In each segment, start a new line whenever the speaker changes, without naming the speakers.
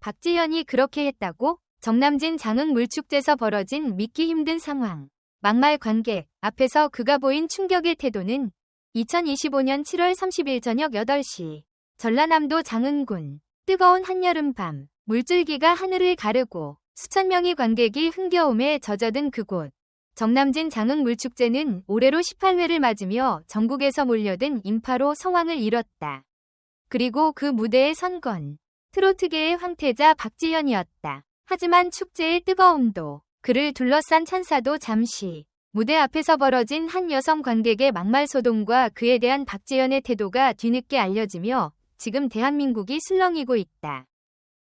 박지현이 그렇게 했다고? 정남진 장흥 물축제에서 벌어진 믿기 힘든 상황. 막말 관객 앞에서 그가 보인 충격의 태도는 2025년 7월 30일 저녁 8시 전라남도 장흥군 뜨거운 한여름 밤 물줄기가 하늘을 가르고 수천 명의 관객이 흥겨움에 젖어든 그곳. 정남진 장흥 물축제는 올해로 18회를 맞으며 전국에서 몰려든 인파로 성황을 이뤘다. 그리고 그 무대에 선 건 트로트계의 황태자 박지현이었다. 하지만 축제의 뜨거움도 그를 둘러싼 찬사도 잠시 무대 앞에서 벌어진 한 여성 관객의 막말 소동과 그에 대한 박지현의 태도가 뒤늦게 알려지며 지금 대한민국이 술렁이고 있다.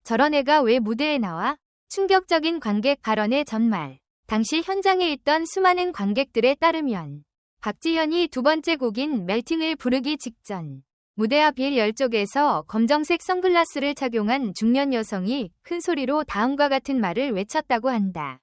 저런 애가 왜 무대에 나와? 충격적인 관객 발언의 전말. 당시 현장에 있던 수많은 관객들에 따르면 박지현이 두 번째 곡인 멜팅을 부르기 직전 무대 앞 일 열쪽에서 검정색 선글라스를 착용한 중년 여성이 큰 소리로 다음과 같은 말을 외쳤다고 한다.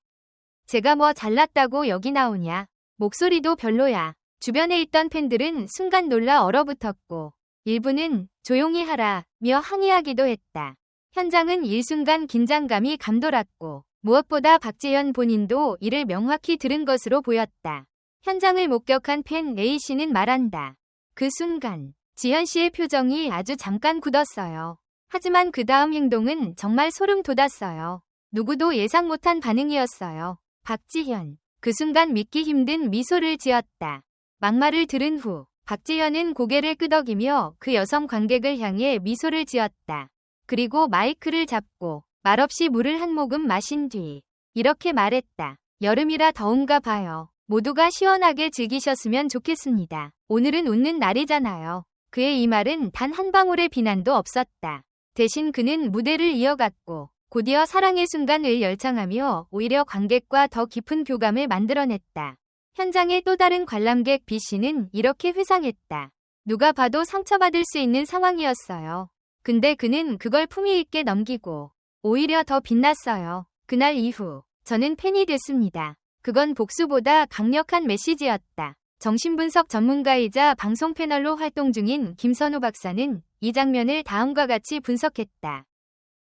제가 뭐 잘났다고 여기 나오냐. 목소리도 별로야. 주변에 있던 팬들은 순간 놀라 얼어붙었고 일부는 조용히 하라 며 항의하기도 했다. 현장은 일순간 긴장감이 감돌았고 무엇보다 박재현 본인도 이를 명확히 들은 것으로 보였다. 현장을 목격한 팬 A씨는 말한다. 그 순간 지현 씨의 표정이 아주 잠깐 굳었어요. 하지만 그 다음 행동은 정말 소름 돋았어요. 누구도 예상 못한 반응이었어요. 박지현. 그 순간 믿기 힘든 미소를 지었다. 막말을 들은 후 박지현은 고개를 끄덕이며 그 여성 관객을 향해 미소를 지었다. 그리고 마이크를 잡고 말없이 물을 한 모금 마신 뒤 이렇게 말했다. 여름이라 더운가 봐요. 모두가 시원하게 즐기셨으면 좋겠습니다. 오늘은 웃는 날이잖아요. 그의 이 말은 단 한 방울의 비난도 없었다. 대신 그는 무대를 이어갔고 곧이어 사랑의 순간을 열창하며 오히려 관객과 더 깊은 교감을 만들어냈다. 현장의 또 다른 관람객 B씨는 이렇게 회상했다. 누가 봐도 상처받을 수 있는 상황이었어요. 근데 그는 그걸 품위 있게 넘기고 오히려 더 빛났어요. 그날 이후 저는 팬이 됐습니다. 그건 복수보다 강력한 메시지였다. 정신분석 전문가이자 방송 패널로 활동 중인 김선우 박사는 이 장면을 다음과 같이 분석했다.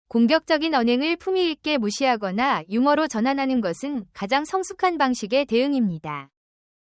공격적인 언행을 품위 있게 무시하거나 유머로 전환하는 것은 가장 성숙한 방식의 대응입니다.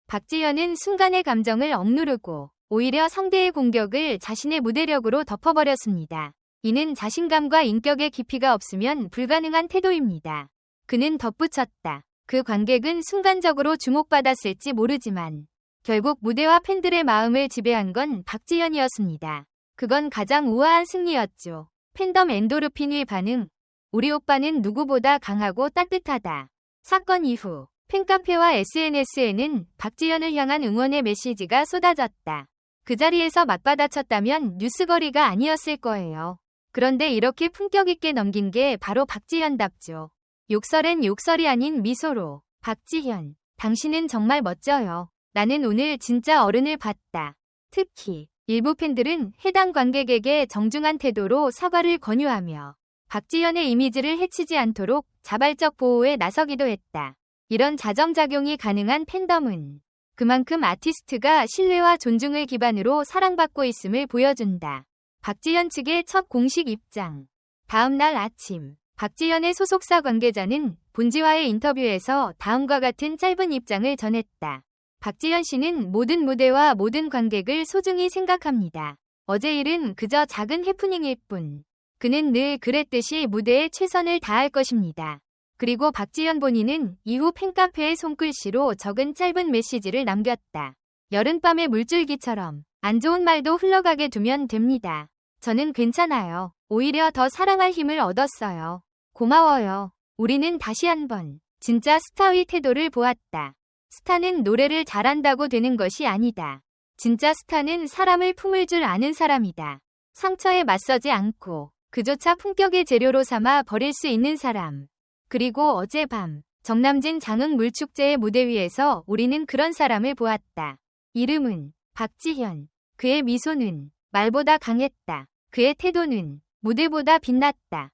박지현은 순간의 감정을 억누르고 오히려 상대의 공격을 자신의 무대력으로 덮어버렸습니다. 이는 자신감과 인격의 깊이가 없으면 불가능한 태도입니다. 그는 덧붙였다. 그 관객은 순간적으로 주목받았을지 모르지만 결국 무대와 팬들의 마음을 지배한 건 박지현이었습니다. 그건 가장 우아한 승리였죠. 팬덤 엔도르핀의 반응. 우리 오빠는 누구보다 강하고 따뜻하다. 사건 이후 팬카페와 SNS에는 박지현을 향한 응원의 메시지가 쏟아졌다. 그 자리에서 맞받아쳤다면 뉴스거리가 아니었을 거예요. 그런데 이렇게 품격 있게 넘긴 게 바로 박지현답죠. 욕설엔 욕설이 아닌 미소로. 박지현, 당신은 정말 멋져요. 나는 오늘 진짜 어른을 봤다. 특히 일부 팬들은 해당 관객에게 정중한 태도로 사과를 권유하며 박지현의 이미지를 해치지 않도록 자발적 보호에 나서기도 했다. 이런 자정작용이 가능한 팬덤은 그만큼 아티스트가 신뢰와 존중을 기반으로 사랑받고 있음을 보여준다. 박지현 측의 첫 공식 입장. 다음 날 아침, 박지현의 소속사 관계자는 본지와의 인터뷰에서 다음과 같은 짧은 입장을 전했다. 박지현 씨는 모든 무대와 모든 관객을 소중히 생각합니다. 어제 일은 그저 작은 해프닝일 뿐. 그는 늘 그랬듯이 무대에 최선을 다할 것입니다. 그리고 박지현 본인은 이후 팬카페에 손글씨로 적은 짧은 메시지를 남겼다. 여름밤의 물줄기처럼 안 좋은 말도 흘러가게 두면 됩니다. 저는 괜찮아요. 오히려 더 사랑할 힘을 얻었어요. 고마워요. 우리는 다시 한번 진짜 스타의 태도를 보았다. 스타는 노래를 잘한다고 되는 것이 아니다. 진짜 스타는 사람을 품을 줄 아는 사람이다. 상처에 맞서지 않고 그조차 품격의 재료로 삼아 버릴 수 있는 사람. 그리고 어젯밤 정남진 장흥 물축제의 무대 위에서 우리는 그런 사람을 보았다. 이름은 박지현. 그의 미소는 말보다 강했다. 그의 태도는 무대보다 빛났다.